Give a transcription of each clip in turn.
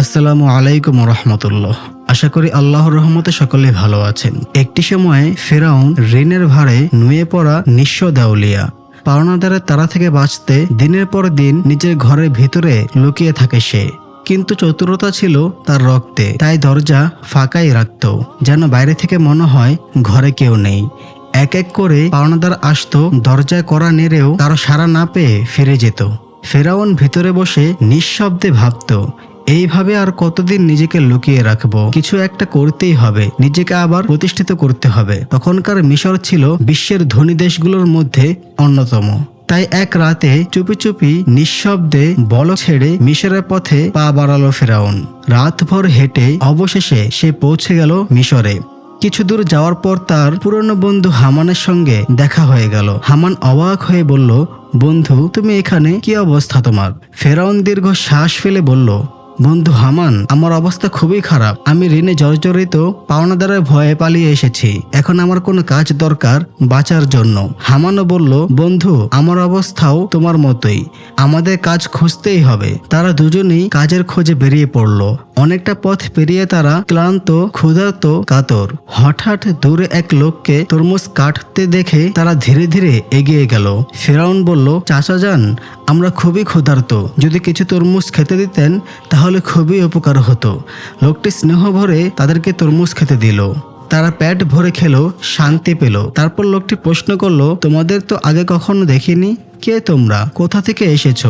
আসসালামু আলাইকুম রহমতুল্লাহ। আশা করি আল্লাহর রহমতে সকলে ভালো আছেন। একটি সময়ে ফেরাউন ঋণের ভারে নুয়ে পড়া নিঃস্ব দেউলিয়া। পাওনাদারের তারা থেকে বাঁচতে দিনের পর দিন নিজের ঘরের ভিতরে লুকিয়ে থাকে সে। কিন্তু চতুরতা ছিল তার রক্তে, তাই দরজা ফাঁকাই রাখত, যেন বাইরে থেকে মনে হয় ঘরে কেউ নেই। এক এক করে পাওনাদার আসতো, দরজায় করা নেড়েও কারও সাড়া না পেয়ে ফিরে যেত। ফেরাউন ভিতরে বসে নিঃশব্দে ভাবত এইভাবে আর কতদিন নিজেকে লুকিয়ে রাখব? কিছু একটা করতেই হবে, নিজেকে আবার প্রতিষ্ঠিত করতে হবে। তখনকার মিশর ছিল বিশ্বের ধনী দেশগুলোর মধ্যে অন্যতম। তাই এক রাতে চুপি চুপি নিঃশব্দে বল ছেড়ে মিশরের পথে পা বাড়ালো ফেরাউন। রাতভর হেঁটে অবশেষে সে পৌঁছে গেল মিশরে। কিছু দূর যাওয়ার পর তার পুরনো বন্ধু হামানের সঙ্গে দেখা হয়ে গেল। হামান অবাক হয়ে বলল, বন্ধু, তুমি এখানে কি অবস্থা তোমার? ফেরাউন দীর্ঘ শ্বাস ফেলে বলল বন্ধু হামান, আমার অবস্থা খুবই খারাপ। আমি ঋণে জর্জরিত পাওনাদারের ভয়ে পালিয়ে এসেছি। এখন আমার কোনো কাজ দরকার বাঁচার জন্য। হামানও বলল, বন্ধু, আমার অবস্থাও তোমার মতোই। আমাদের কাজ খুঁজতেই হবে। তারা দুজনেই কাজের খোঁজে বেরিয়ে পড়ল। অনেকটা পথ পেরিয়ে তারা ক্লান্ত, ক্ষুধার্ত কাতর। হঠাৎ দূরে এক লোককে তরমুজ কাটতে দেখে তারা ধীরে ধীরে এগিয়ে গেল। ফেরাউন বলল চাচা যান আমরা খুবই ক্ষুধার্ত। যদি কিছু তরমুজ খেতে দিতেন, তাহলে খুবই উপকার হতো। লোকটি স্নেহ ভরে তাদেরকে তরমুজ খেতে দিল। তারা প্যাট ভরে খেলো, শান্তি পেল। তারপর লোকটি প্রশ্ন করল, তোমাদের তো আগে কখনো দেখিনি? কে তোমরা? কোথা থেকে এসেছ?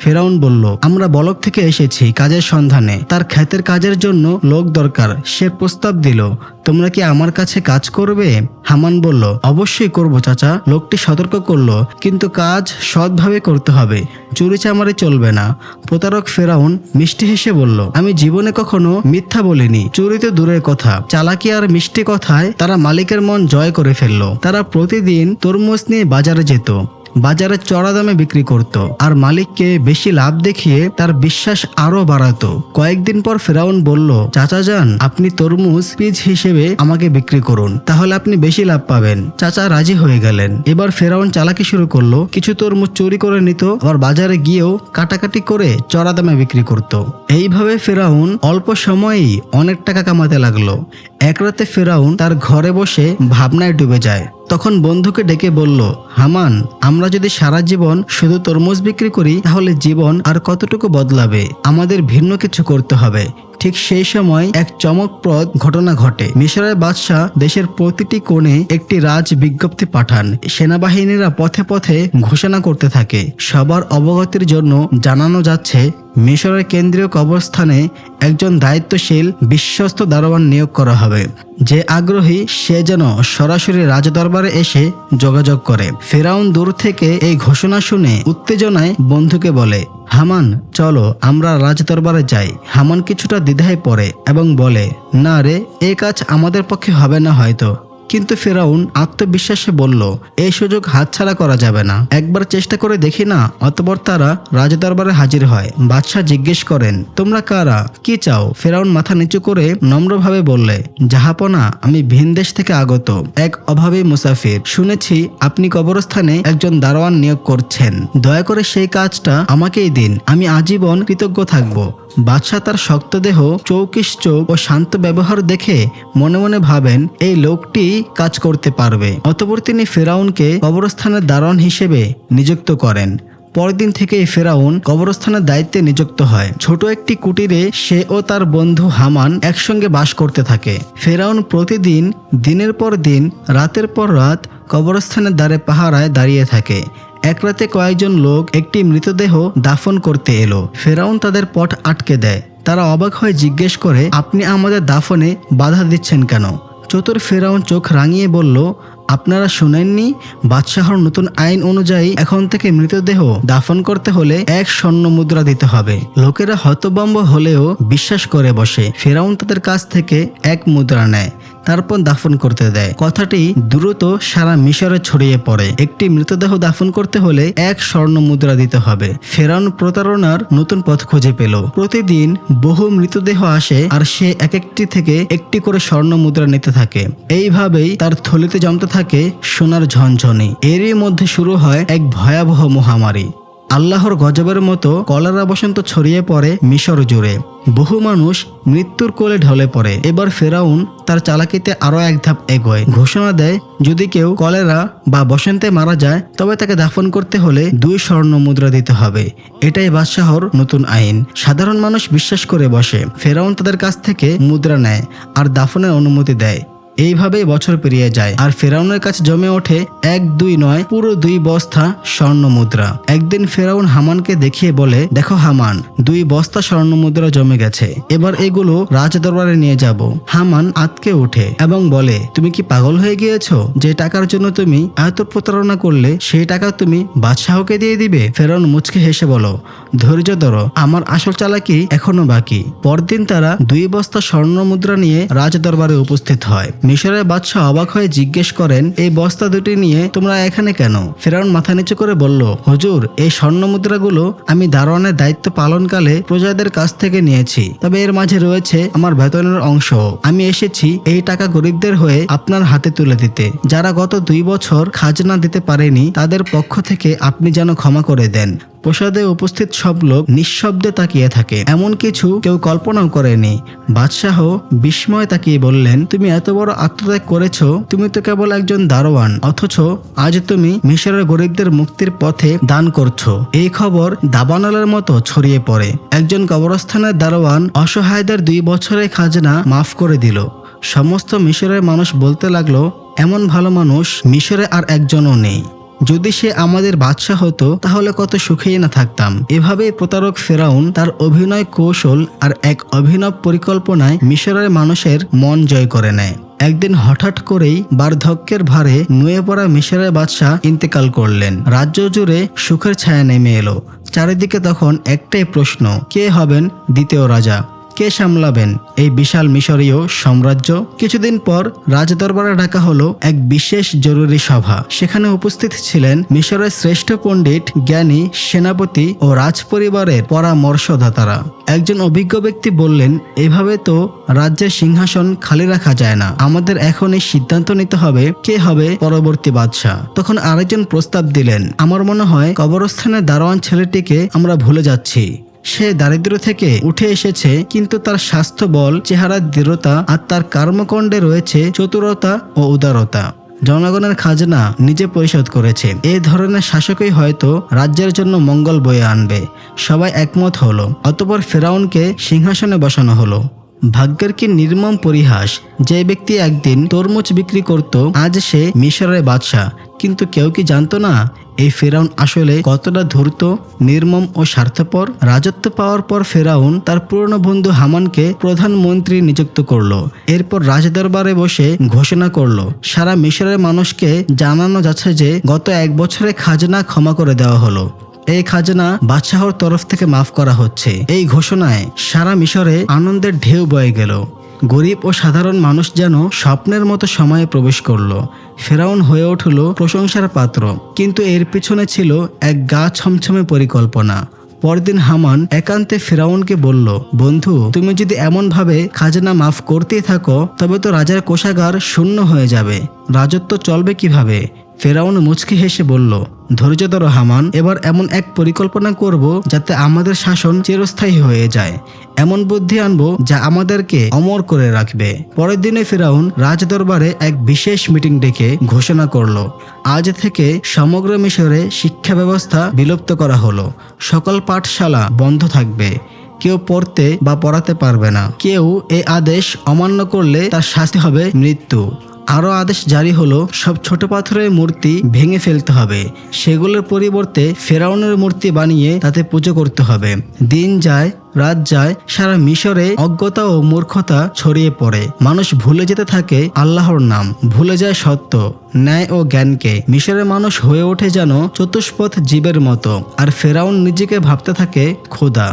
ফেরাউন বলল, আমরা বলক থেকে এসেছি কাজের সন্ধানে। তার খ্যাতের কাজের জন্য লোক দরকার। সে প্রস্তাব দিল, তোমরা কি আমার কাছে কাজ করবে? হামান বলল, অবশ্যই করব, চাচা। লোকটি সতর্ক করল, কিন্তু কাজ সৎভাবে করতে হবে। চুরি চামারে চলবে না। প্রতারক ফেরাউন মিষ্টি হেসে বলল, আমি জীবনে কখনো মিথ্যা বলিনি। চুরি তো দূরের কথা। চালাকি আর মিষ্টি কথায় তারা মালিকের মন জয় করে ফেলল। তারা প্রতিদিন তরমুজ নিয়ে বাজারে যেত। বাজারে চড়া দামে বিক্রি করত। আর মালিককে বেশি লাভ দেখিয়ে তার বিশ্বাস আরও বাড়াতো। কয়েকদিন পর ফেরাউন বলল, চাচা যান, আপনি তরমুজ পিজ হিসেবে আমাকে বিক্রি করুন, তাহলে আপনি বেশি লাভ পাবেন। চাচা রাজি হয়ে গেলেন। এবার ফেরাউন চালাকি শুরু করল। কিছু তরমুজ চুরি করে নিত, আবার বাজারে গিয়েও কাটাকাটি করে চড়া দামে বিক্রি করত। এইভাবে ফেরাউন অল্প সময়েই অনেক টাকা কামাতে লাগল। এক রাতে ফেরাউন তার ঘরে বসে ভাবনায় ডুবে যায়। তখন বন্ধুকে ডেকে বলল, হামান, আমরা যদি সারা জীবন শুধু তরমুজ বিক্রি করি, তাহলে জীবন আর কতটুকু বদলাবে? আমাদের ভিন্ন কিছু করতে হবে। ঠিক সেই সময় এক চমকপ্রদ ঘটনা ঘটে। মিশরের বাদশাহ দেশের প্রতিটি কোণে একটি রাজ বিজ্ঞপ্তি পাঠান। সেনাবাহিনীরা পথে পথে ঘোষণা করতে থাকে। সবার অবগতির জন্য জানানো যাচ্ছে মিশরের কেন্দ্রীয় কবরস্থানে একজন দায়িত্বশীল বিশ্বস্ত দারোয়ান নিয়োগ করা হবে। যে আগ্রহী, সে যেন সরাসরি রাজদরবারে এসে যোগাযোগ করে। ফেরাউন দূর থেকে এই ঘোষণা শুনে উত্তেজনায় বন্ধুকে বলে হামান, চলো, আমরা রাজদরবারে যাই। হামান কিছুটা দ্বিধায় পড়ে এবং বলে, না রে, এ কাজ আমাদের পক্ষে হবে না হয়তো। কিন্তু ফেরাউন আত্মবিশ্বাসে বলল, এই সুযোগ হাতছাড়া করা যাবে না। একবার চেষ্টা করে দেখি না, অতপর তারা রাজদরবারে হাজির হয়। বাদশাহ জিজ্ঞেস করেন, তোমরা কারা? কি চাও? ফেরাউন মাথা নিচু করে নম্রভাবে বললে, জাহাপনা, আমি ভিন দেশ থেকে আগত, এক অভাবী মুসাফির। শুনেছি আপনি কবরস্থানে একজন দারোয়ান নিয়োগ করছেন। দয়া করে সেই কাজটা আমাকেই দিন, আমি আজীবন কৃতজ্ঞ থাকব। বাদশাহ তার শক্ত দেহ, চৌকিশ চোখ ও শান্ত ব্যবহার দেখে মনে মনে ভাবেন, এই লোকটি কাজ করতে পারবে। অতপর তিনি ফেরাউনকে কবরস্থানের দারোয়ান হিসেবে নিযুক্ত করেন। পরদিন থেকেই ফেরাউন কবরস্থানের দায়িত্বে নিযুক্ত হয়। ছোট একটি কুটিরে সে ও তার বন্ধু হামান একসঙ্গে বাস করতে থাকে। ফেরাউন প্রতিদিন দিনের পর দিন, রাতের পর রাত কবরস্থানের দ্বারে পাহারায় দাঁড়িয়ে থাকে। এক রাতে কয়েকজন লোক একটি মৃতদেহ দাফন করতে এলো। ফেরাউন তাদের পথ আটকে দেয়। তারা অবাক হয়ে জিজ্ঞেস করে, আপনি আমাদের দাফনে বাধা দিচ্ছেন কেন? চতুর ফেরাউন চোখ রাঙিয়ে বলল, আপনারা শুনেননি? বাদশাহর নতুন আইন অনুযায়ী এখন থেকে মৃতদেহ দাফন করতে হলে এক স্বর্ণ মুদ্রা দিতে হবে। লোকেরা হতবম্ব হলেও বিশ্বাস করে বসে। ফেরাউন তাদের কাছ থেকে এক মুদ্রা নেয়। তারপর দাফন করতে দেয়। কথাটি দ্রুত সারা মিশরে ছড়িয়ে পড়ে। একটি মৃতদেহ দাফন করতে হলে এক স্বর্ণ মুদ্রা দিতে হবে। ফেরাউন প্রতারণার নতুন পথ খুঁজে পেল। প্রতিদিন বহু মৃতদেহ আসে আর সে এক একটি থেকে একটি করে স্বর্ণ মুদ্রা নিতে থাকে। এইভাবেই তার থলিতে জমতে থাকে সোনার ঝনঝনি। এরই মধ্যে শুরু হয় এক ভয়াবহ মহামারী। আল্লাহর গজবের মতো কলেরা বসন্ত ছড়িয়ে পড়ে মিশর জুড়ে। বহু মানুষ মৃত্যুর কোলে ঢলে পড়ে। এবার ফেরাউন তার চালাকিতে আরও এক ধাপ এগোয়। ঘোষণা দেয়, যদি কেউ কলেরা বা বসন্তে মারা যায়, তবে তাকে দাফন করতে হলে দুই স্বর্ণ মুদ্রা দিতে হবে। এটাই বাদশাহর নতুন আইন। সাধারণ মানুষ বিশ্বাস করে বসে। ফেরাউন তাদের কাছ থেকে মুদ্রা নেয় আর দাফনের অনুমতি দেয়। এইভাবেই বছর পেরিয়ে যায়। আর ফেরাউনের কাছে জমে ওঠে এক, দুই নয়, পুরো দুই বস্তা স্বর্ণ মুদ্রা একদিন ফেরাউন হামানকে দেখিয়ে বলে, দেখো হামান, দুই বস্তা স্বর্ণ মুদ্রা জমে গেছে। এবার এগুলো রাজ দরবারে নিয়ে যাব। হামান আতকে ওঠে এবং বলে, তুমি কি পাগল হয়ে গিয়েছো? যে টাকার জন্য তুমি এত প্রতারণা করলে, সেই টাকা তুমি বাদশাহকে দিয়ে দিবে? ফেরাউন মুচকে হেসে বলো, ধৈর্য ধরো, আমার আসল চালাকি এখনও বাকি। পরদিন তারা দুই বস্তা স্বর্ণ মুদ্রা নিয়ে রাজ দরবারে উপস্থিত হয়। মিশরের বাদশাহ অবাক হয়ে জিজ্ঞেস করেন, এই বস্তা দুটি নিয়ে তোমরা এখানে কেন? ফেরাউন মাথা নিচু করে বলল, হুজুর, এই স্বর্ণ মুদ্রাগুলো আমি দারোয়ানের দায়িত্ব পালনকালে প্রজাদের কাছ থেকে নিয়েছি। তবে এর মাঝে রয়েছে আমার বেতনের অংশ। আমি এসেছি এই টাকা গরিবদের হয়ে আপনার হাতে তুলে দিতে। যারা গত দুই বছর খাজনা দিতে পারেনি, তাদের পক্ষ থেকে আপনি যেন ক্ষমা করে দেন। প্রসাদে উপস্থিত সব লোক নিঃশব্দে তাকিয়ে থাকে। এমন কিছু কেউ কল্পনাও করেনি। বাদশাহ বিস্ময় তাকিয়ে বললেন, তুমি এত বড় আত্মত্যাগ করেছ, তুমি তো কেবল একজন দারোয়ান, অথচ আজ তুমি মিশরের গরিবদের মুক্তির পথে দান করছ। এই খবর দাবানলের মতো ছড়িয়ে পড়ে। একজন কবরস্থানের দারোয়ান অসহায়দের দুই বছরের খাজনা মাফ করে দিল। সমস্ত মিশরের মানুষ বলতে লাগল, এমন ভালো মানুষ মিশরে আর একজনও নেই। যদি সে আমাদের বাদশাহ হতো, তাহলে কত সুখেই না থাকতাম। এভাবে প্রতারক ফেরাউন তার অভিনয় কৌশল আর এক অভিনব পরিকল্পনায় মিশরের মানুষের মন জয় করে নেয়। একদিন হঠাৎ করেই বার্ধক্যের ভারে নুয়ে পড়া মিশরের বাদশাহ ইন্তেকাল করলেন। রাজ্য জুড়ে সুখের ছায়া নেমে এলো। চারিদিকে তখন একটাই প্রশ্ন, কে হবেন দ্বিতীয় রাজা? কে সামলাবেন? এই বিশাল মিশরীয় সাম্রাজ্য কিছুদিন পর রাজদরবারে ডাকা হলো এক বিশেষ জরুরি সভা। সেখানে উপস্থিত ছিলেন মিশরের শ্রেষ্ঠ পণ্ডিত, জ্ঞানী, সেনাপতি ও রাজপরিবারের পরামর্শদাতারা। একজন অভিজ্ঞ ব্যক্তি বললেন, এভাবে তো রাজ্যের সিংহাসন খালি রাখা যায় না। আমাদের এখন এই সিদ্ধান্ত নিতে হবে কে হবে পরবর্তী বাদশাহ। তখন আরেকজন প্রস্তাব দিলেন, আমার মনে হয় কবরস্থানের দারোয়ান ছেলেটিকে আমরা ভুলে যাচ্ছি। সে দারিদ্র থেকে উঠে এসেছে, কিন্তু তার স্বাস্থ্য বল চেহারার দৃঢ়তা আর তার কর্মকণ্ডে রয়েছে চতুরতা ও উদারতা। জনগণের খাজনা নিজে পরিশোধ করেছে। এই ধরনের শাসকই হয়তো রাজ্যের জন্য মঙ্গল বয়ে আনবে। সবাই একমত হলো। অতপর ফেরাউনকে সিংহাসনে বসানো হলো। ভাগ্যের কি নির্মম পরিহাস? যে ব্যক্তি একদিন তরমুজ বিক্রি করত, আজ সে মিশরের বাদশাহ। কিন্তু কেউ কি জানতো না, এই ফেরাউন আসলে কতটা ধূর্ত, নির্মম ও স্বার্থপর? রাজত্ব পাওয়ার পর ফেরাউন তার পুরনো বন্ধু হামানকে প্রধানমন্ত্রী নিযুক্ত করল। এরপর রাজদরবারে বসে ঘোষণা করল। সারা মিশরের মানুষকে জানানো যাচ্ছে যে, গত এক বছরে খাজনা ক্ষমা করে দেওয়া হলো। এই খাজনা বাদশাহর তরফ থেকে মাফ করা হচ্ছে। এই ঘোষণায় সারা মিশরে আনন্দের ঢেউ বয়ে গেল। গরিব ও সাধারণ মানুষ যেন স্বপ্নের মতো সময়ে প্রবেশ করল। ফেরাউন হয়ে উঠল প্রশংসার পাত্র। কিন্তু এর পিছনে ছিল এক গা ছমছমে পরিকল্পনা। পরদিন হামান একান্তে ফেরাউনকে বলল, বন্ধু, তুমি যদি এমনভাবে খাজনা মাফ করতেই থাকো, তবে তো রাজার কোষাগার শূন্য হয়ে যাবে। রাজত্ব চলবে কীভাবে? ফেরাউন মুচকি হেসে বলল, ধৈর্য ধরো হামান, এবার এমন এক পরিকল্পনা করব যাতে আমাদের শাসন চিরস্থায়ী হয়ে যায়। এমন বুদ্ধি আনব যা আমাদেরকে অমর করে রাখবে। পরের দিনে ফেরাউন রাজদরবারে এক বিশেষ মিটিং ডেকে ঘোষণা করল। আজ থেকে সমগ্র মিশরে শিক্ষা ব্যবস্থা বিলুপ্ত করা হলো। সকল পাঠশালা বন্ধ থাকবে। কেউ পড়তে বা পড়াতে পারবে না। কেউ এই আদেশ অমান্য করলে তার শাস্তি হবে মৃত্যু। আরও আদেশ জারি হলো, সব ছোট পাথরের মূর্তি ভেঙে ফেলতে হবে। সেগুলোর পরিবর্তে ফেরাউনের মূর্তি বানিয়ে তাতে পুজো করতে হবে। দিন যায়, রাত যায়, সারা মিশরে অজ্ঞতা ও মূর্খতা ছড়িয়ে পড়ে। মানুষ ভুলে যেতে থাকে আল্লাহর নাম, ভুলে যায় সত্য, ন্যায় ও জ্ঞানকে। মিশরের মানুষ হয়ে ওঠে যেন চতুষ্পথ জীবের মতো, আর ফেরাউন নিজেকে ভাবতে থাকে খোদা।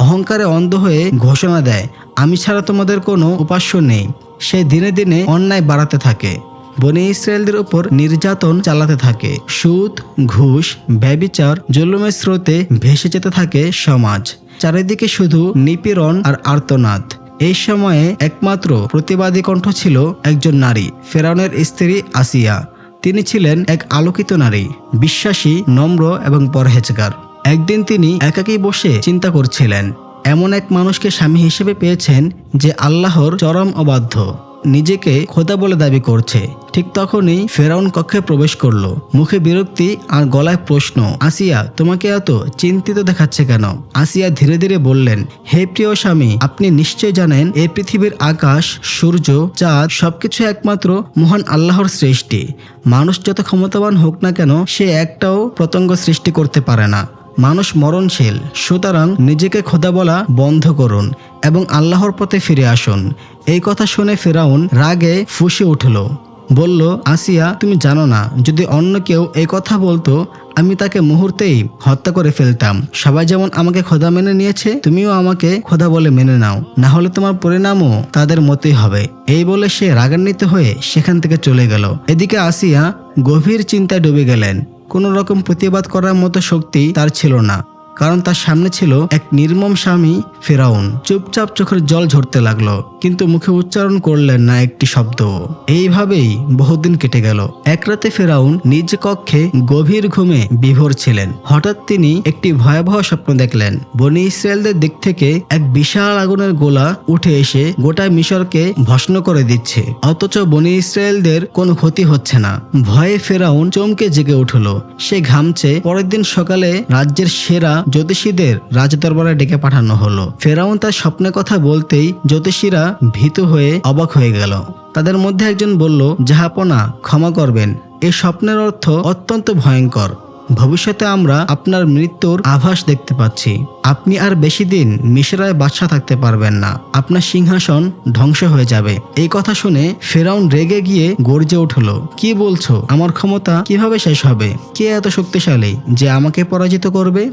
অহংকারে অন্ধ হয়ে ঘোষণা দেয়, আমি ছাড়া তোমাদের কোনো উপাস্য নেই। সে দিনে দিনে অন্যায় বাড়াতে থাকে। বনি ইসরায়েলদের উপর নির্যাতন চালাতে থাকে। সুদ, ঘুষ, ব্যবিচার, জুলুমের স্রোতে ভেসে যেতে থাকে সমাজ। চারিদিকে শুধু নিপীড়ন আর আর্তনাদ। এই সময়ে একমাত্র প্রতিবাদী কণ্ঠ ছিল একজন নারী, ফেরাউনের স্ত্রী আসিয়া। তিনি ছিলেন এক আলোকিত নারী, বিশ্বাসী, নম্র এবং পরহেজগার। একদিন তিনি একাকী বসে চিন্তা করছিলেন। এমন এক মানুষকে স্বামী হিসেবে পেয়েছেন যে আল্লাহর চরম অবাধ্য। নিজেকে খোদা বলে দাবি করছে। ঠিক তখনই ফেরাউন কক্ষে প্রবেশ করল। মুখে বিরক্তি আর গলায় প্রশ্ন, আসিয়া, তোমাকে এত চিন্তিত দেখাচ্ছে কেন? আসিয়া ধীরে ধীরে বললেন, হে প্রিয় স্বামী, আপনি নিশ্চয় জানেন এই পৃথিবীর আকাশ, সূর্য, চাঁদ সবকিছু একমাত্র মহান আল্লাহর সৃষ্টি। মানুষ যত ক্ষমতাবান হোক না কেন, সে একটাও পতঙ্গ সৃষ্টি করতে পারে না। মানুষ মরণশীল, সুতরাং নিজেকে খোদা বলা বন্ধ করুন এবং আল্লাহর পথে ফিরে আসুন। এই কথা শুনে ফেরাউন রাগে ফুসে উঠল। বলল, আসিয়া, তুমি জানো না, যদি অন্য কেউ এই কথা বলতো, আমি তাকে মুহূর্তেই হত্যা করে ফেলতাম। সবাই যেমন আমাকে খোদা মেনে নিয়েছে, তুমিও আমাকে খোদা বলে মেনে নাও। না হলে তোমার পরিণামও তাদের মতোই হবে। এই বলে সে রাগান্বিত হয়ে সেখান থেকে চলে গেল। এদিকে আসিয়া গভীর চিন্তায় ডুবে গেলেন। কোনো রকম প্রতিবাদ করার মতো শক্তি তার ছিল না, কারণ তার সামনে ছিল এক নির্মম স্বামী ফেরাউন চুপচাপ চোখের জল ঝরতে লাগল, কিন্তু মুখে উচ্চারণ করলেন না একটি শব্দ। এইভাবেই বহুদিন কেটে গেল। এক রাতে ফেরাউন নিজ কক্ষে গভীর ঘুমে বিভোর ছিলেন। হঠাৎ তিনি একটি ভয়াবহ স্বপ্ন দেখলেন। বনি ইসরায়েলদের দিক থেকে এক বিশাল আগুনের গোলা উঠে এসে গোটা মিশরকে ভস্ম করে দিচ্ছে। অথচ বনি ইসরায়েলদের কোনো ক্ষতি হচ্ছে না। ভয়ে ফেরাউন চমকে জেগে উঠল। সে ঘামছে। পরের দিন সকালে রাজ্যের সেরা জ্যোতিষীদের রাজদরবারে ডেকে পাঠানো হলো। ফেরাউন তার স্বপ্নের কথা বলতেই জ্যোতিষীরা ভীত হয়ে অবাক হয়ে গেল। তাদের মধ্যে একজন বলল, জাহাপনা, ক্ষমা করবেন। এই স্বপ্নের অর্থ অত্যন্ত ভয়ঙ্কর। ভবিষ্যতে আমরা আপনার মৃত্যুর আভাস দেখতে পাচ্ছি। আপনি আর বেশি দিন মিশরায় বাদশা থাকতে পারবেন না। আপনার সিংহাসন ধ্বংস হয়ে যাবে। এই কথা শুনে ফেরাউন রেগে গিয়ে গর্জে উঠল, কি বলছো? আমার ক্ষমতা কীভাবে শেষ হবে? কে এত শক্তিশালী যে আমাকে পরাজিত করবে?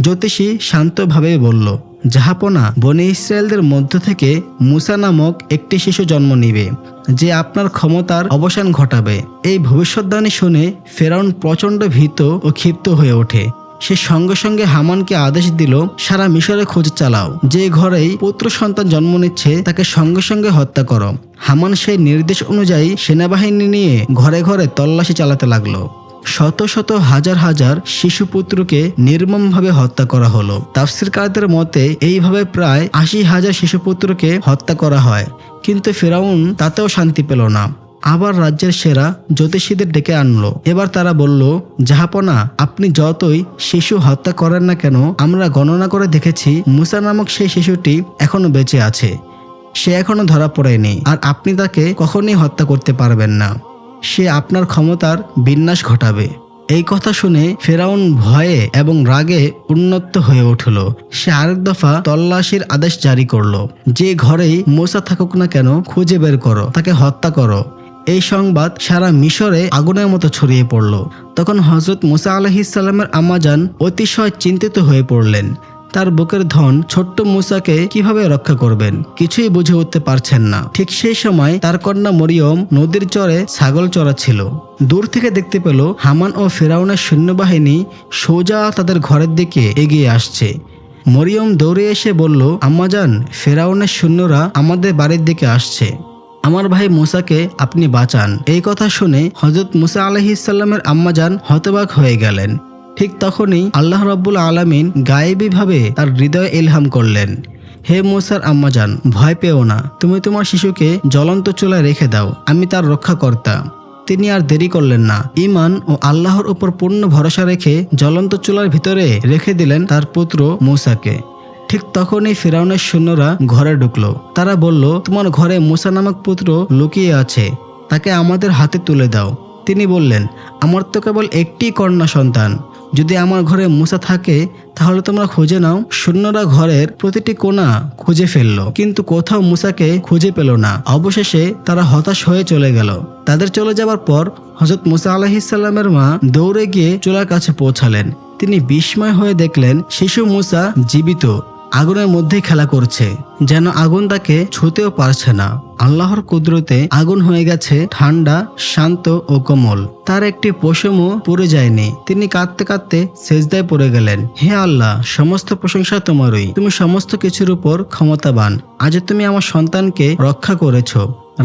জ্যোতিষী শান্তভাবে বলল জাহাপনা বনে ইসরায়েলদের মধ্য থেকে মুসা নামক একটি শিশু জন্ম নিবে, যে আপনার ক্ষমতার অবসান ঘটাবে। এই ভবিষ্যৎবাণী শুনে ফেরাউন প্রচণ্ড ভীত ও ক্ষিপ্ত হয়ে ওঠে। সে সঙ্গে সঙ্গে হামানকে আদেশ দিল, সারা মিশরে খোঁজ চালাও। যে ঘরেই পুত্র সন্তান জন্ম নিচ্ছে, তাকে সঙ্গে সঙ্গে হত্যা করো। হামান সেই নির্দেশ অনুযায়ী সেনাবাহিনী নিয়ে ঘরে ঘরে তল্লাশি চালাতে লাগল। শত শত হাজার হাজার শিশু পুত্রকে নির্মমভাবে হত্যা করা হলো। তাফসিরকারদের মতে, এইভাবে প্রায় আশি হাজার শিশু পুত্রকে হত্যা করা হয়, কিন্তু ফেরাউন তাতেও শান্তি পেল না। আবার রাজ্যের সেরা জ্যোতিষীদের ডেকে আনলো। এবার তারা বলল, জাহাপনা, আপনি যতই শিশু হত্যা করেন না কেন, আমরা গণনা করে দেখেছি মুসা নামক সেই শিশুটি এখনও বেঁচে আছে। সে এখনও ধরা পড়েনি, আর আপনি তাকে কখনোই হত্যা করতে পারবেন না। সে আপনার ক্ষমতার বিন্যাস ঘটাবে। এই কথা শুনে ফেরাউন ভয়ে এবং রাগে উন্নত হয়ে উঠল। সে আরেক দফা তল্লাশির আদেশ জারি করল যে ঘরেই মোসা থাকুক না কেন খুঁজে বের করো, তাকে হত্যা করো। এই সংবাদ সারা মিশরে আগুনের মতো ছড়িয়ে পড়ল। তখন হজরত মুসা আলহিসাল্লামের আম্মাজান অতিশয় চিন্তিত হয়ে পড়লেন। তার বুকের ধন ছোট্ট মুসাকে কীভাবে রক্ষা করবেন? কিছুই বুঝে উঠতে পারছেন না। ঠিক সেই সময় তার কন্যা মরিয়ম নদীর চরে ছাগল চড়াচ্ছিল। দূর থেকে দেখতে পেল হামান ও ফেরাউনের সৈন্যবাহিনী সোজা তাদের ঘরের দিকে এগিয়ে আসছে। মরিয়ম দৌড়ে এসে বলল আম্মাজান ফেরাউনের সৈন্যরা আমাদের বাড়ির দিকে আসছে। আমার ভাই মুসাকে আপনি বাঁচান। এই কথা শুনে হজরত মুসা আলহিসাল্লামের আম্মাজান হতবাক হয়ে গেলেন। ঠিক তখনই আল্লাহ রব্বুল আলমিন গায়েবীভাবে তার হৃদয়ে ইলহাম করলেন। হে মুসার আম্মাজান, ভয় পেও না। তুমি তোমার শিশুকে জ্বলন্ত চুলায় রেখে দাও। আমি তার রক্ষাকর্তা। তিনি আর দেরি করলেন না। ইমান ও আল্লাহর উপর পূর্ণ ভরসা রেখে জ্বলন্ত চুলার ভিতরে রেখে দিলেন তার পুত্র মুসাকে। ঠিক তখনই ফেরাউনের সৈন্যরা ঘরে ঢুকলো। তারা বলল, তোমার ঘরে মুসা নামক পুত্র লুকিয়ে আছে। তাকে আমাদের হাতে তুলে দাও। তিনি বললেন, আমার তো কেবল একটি কন্যা সন্তান। যদি আমার ঘরে মুসা থাকে, তাহলে তোমরা খুঁজে নাও। সৈন্যরা ঘরের প্রতিটি কোণা খুঁজে ফেলল, কিন্তু কোথাও মুসাকে খুঁজে পেল না। অবশেষে তারা হতাশ হয়ে চলে গেল। তাদের চলে যাওয়ার পর হজরত মুসা আলাহিসাল্লামের মা দৌড়ে গিয়ে চোলার কাছে পৌঁছালেন। তিনি বিস্ময় হয়ে দেখলেন, শিশু মুসা জীবিত। আগুনের মধ্যেই খেলা করছে, যেন আগুন তাকে ছুতেও পারছে না। আল্লাহর কুদরতে আগুন হয়ে গেছে ঠান্ডা, শান্ত ও কোমল। তার একটি পশমও পড়ে যায়নি। তিনি কাঁদতে কাঁদতে সেজদায় পড়ে গেলেন। হে আল্লাহ, সমস্ত প্রশংসা তোমারই। তুমি সমস্ত কিছুর উপর ক্ষমতাবান। আজ তুমি আমার সন্তানকে রক্ষা করেছ।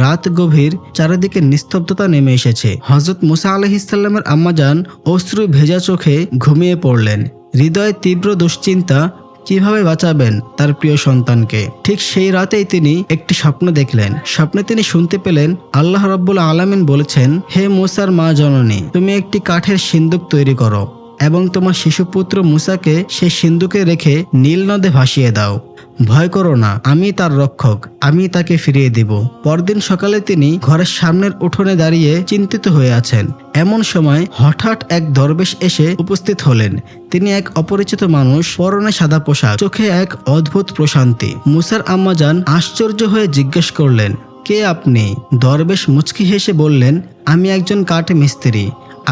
রাত গভীর চারিদিকে নিস্তব্ধতা নেমে এসেছে। হজরত মুসা আলহিসাল্লামের আম্মাজান অশ্রু ভেজা চোখে ঘুমিয়ে পড়লেন। হৃদয়ে তীব্র দুশ্চিন্তা কীভাবে বাঁচাবেন তার প্রিয় সন্তানকে? ঠিক সেই রাতেই তিনি একটি স্বপ্ন দেখলেন। স্বপ্নে তিনি শুনতে পেলেন আল্লাহ রব্বুল আলমিন বলেছেন, হে মুসার মা জননী, তুমি একটি কাঠের সিন্দুক তৈরি করো এবং তোমার শিশুপুত্র মুসাকে সে সিন্ধুকে রেখে নীল নদে ভাসিয়ে দাও। ভয় করো না, আমি তার রক্ষক, আমি তাকে ফিরিয়ে দিব। পরদিন সকালে তিনি ঘরের সামনের উঠোনে দাঁড়িয়ে চিন্তিত হয়ে আছেন। এমন সময় হঠাৎ এক দরবেশ এসে উপস্থিত হলেন। তিনি এক অপরিচিত মানুষ, পরনে সাদা পোশাক, চোখে এক অদ্ভুত প্রশান্তি। মুসার আম্মাজান আশ্চর্য হয়ে জিজ্ঞেস করলেন, কে আপনি? দরবেশ মুচকি হেসে বললেন, আমি একজন কাঠ মিস্ত্রি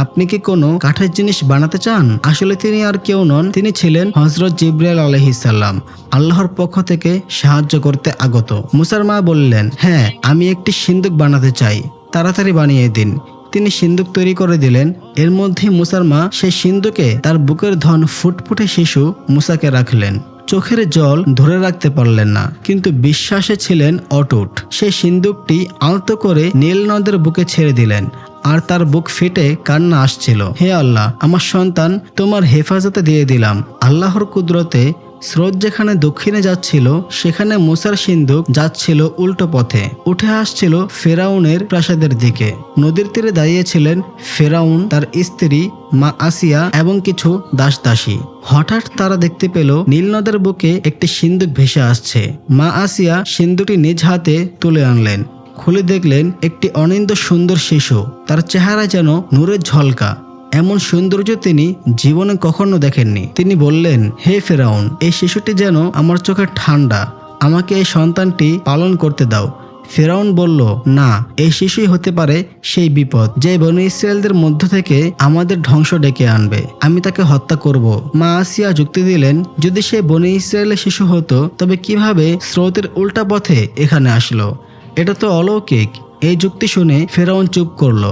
আপনি কি কোনো কাঠের জিনিস বানাতে চান? আসলে তিনি আর কেউ নন, তিনি ছিলেন হজরত জিব্রাইল আলহিসাল্লাম আল্লাহর পক্ষ থেকে সাহায্য করতে আগত। মুসার মা বললেন হ্যাঁ আমি একটি সিন্দুক বানাতে চাই, তাড়াতাড়ি বানিয়ে দিন। তিনি সিন্দুক তৈরি করে দিলেন, এর মধ্যে মুসার মা সেই সিন্দুকে তার বুকের ধন ফুটফুটে শিশু মুসাকে রাখলেন। চোখের জল ধরে রাখতে পারলেন না, কিন্তু বিশ্বাসে ছিলেন অটুট। সেই সিন্দুকটি আলতো করে নীল নদের বুকে ছেড়ে দিলেন আর তার বুক ফেটে কান্না আসছিল। হে আল্লাহ, আমার সন্তান, তোমার হেফাজতে দিয়ে দিলাম। আল্লাহর কুদরতে স্রোত যেখানে দক্ষিণে যাচ্ছিল, সেখানে মুসার সিন্ধুক যাচ্ছিল উল্টো পথে। উঠে আসছিল ফেরাউনের প্রাসাদের দিকে। নদীর তীরে দাঁড়িয়েছিলেন ফেরাউন, তার স্ত্রী, মা আসিয়া এবং কিছু দাস দাসী হঠাৎ তারা দেখতে পেল, নীল নদের বুকে একটি সিন্ধুক ভেসে আসছে। মা আসিয়া সিন্ধুটি নিজ হাতে তুলে আনলেন। খুলে দেখলেন একটি অনিন্দ সুন্দর শিশু। তার চেহারা যেন নূরের ঝলকা। এমন সৌন্দর্য তিনি জীবনে কখনো দেখেননি। তিনি বললেন, হে ফেরাউন, এই শিশুটি যেন আমার চোখে ঠান্ডা। আমাকে এই সন্তানটি পালন করতে দাও। ফেরাউন বলল, না, এই শিশুই হতে পারে সেই বিপদ যে বনি ইসরায়েলদের মধ্য থেকে আমাদের ধ্বংস ডেকে আনবে। আমি তাকে হত্যা করব। মা আসিয়া যুক্তি দিলেন, যদি সে বনি ইসরায়েলের শিশু হতো, তবে কীভাবে স্রোতের উল্টা পথে এখানে আসলো? এটা তো অলৌকিক। এই যুক্তি শুনে ফেরাউন চুপ করল।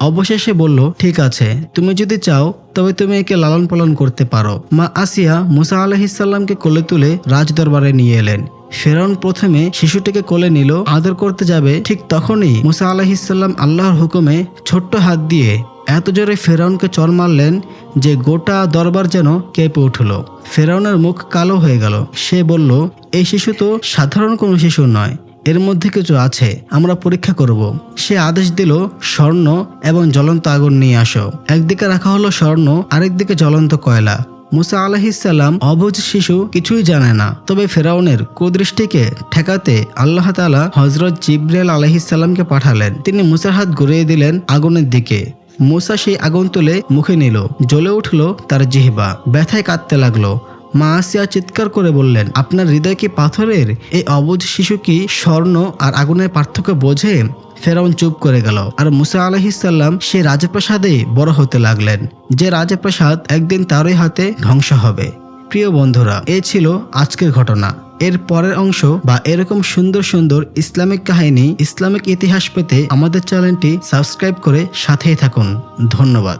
অবশেষে বলল, ঠিক আছে, তুমি যদি চাও, তবে তুমি একে লালন পালন করতে পারো। মা আসিয়া মুসা আলহিসাল্লামকে কোলে তুলে রাজদরবারে নিয়ে এলেন। ফেরাউন প্রথমে শিশুটিকে কোলে নিল, আদর করতে যাবে। ঠিক তখনই মুসা আলহিসাল্লাম আল্লাহর হুকুমে ছোট্ট হাত দিয়ে এত জোরে ফেরাউনকে চর মারলেন যে গোটা দরবার যেন কেঁপে উঠল। ফেরাউনের মুখ কালো হয়ে গেল। সে বলল, এই শিশু তো সাধারণ কোনো শিশু নয়। এর মধ্যে কিছু আছে, আমরা পরীক্ষা করব। সে আদেশ দিল, স্বর্ণ এবং জ্বলন্ত আগুন নিয়ে আসো। একদিকে রাখা হলো স্বর্ণ, আরেকদিকে জ্বলন্ত কয়লা। মুসা আলাহিসাল্লাম অবুজ শিশু কিছুই জানে না। তবে ফেরাউনের কুদৃষ্টিকে ঠেকাতে আল্লাহ তালা হজরত জিব্রাইল আলহিসাল্লামকে পাঠালেন। তিনি মুসার হাত ঘুরিয়ে দিলেন আগুনের দিকে। মুসা সেই আগুন তুলে মুখে নিল, জ্বলে উঠল তার জিহবা। ব্যথায় কাঁদতে লাগল। মা আসিয়া চিৎকার করে বললেন, আপনার হৃদয় কি পাথরের? এই অবুজ শিশু কি স্বর্ণ আর আগুনের পার্থক্য বোঝে? ফেরাউন চুপ করে গেল। আর মুসা আলহিসাল্লাম সে রাজপ্রাসাদে বড় হতে লাগলেন, যে রাজপ্রাসাদ একদিন তারই হাতে ধ্বংস হবে। প্রিয় বন্ধুরা, এ ছিল আজকের ঘটনা। এর পরের অংশ বা এরকম সুন্দর সুন্দর ইসলামিক কাহিনী, ইসলামিক ইতিহাস পেতে আমাদের চ্যানেলটি সাবস্ক্রাইব করে সাথেই থাকুন। ধন্যবাদ।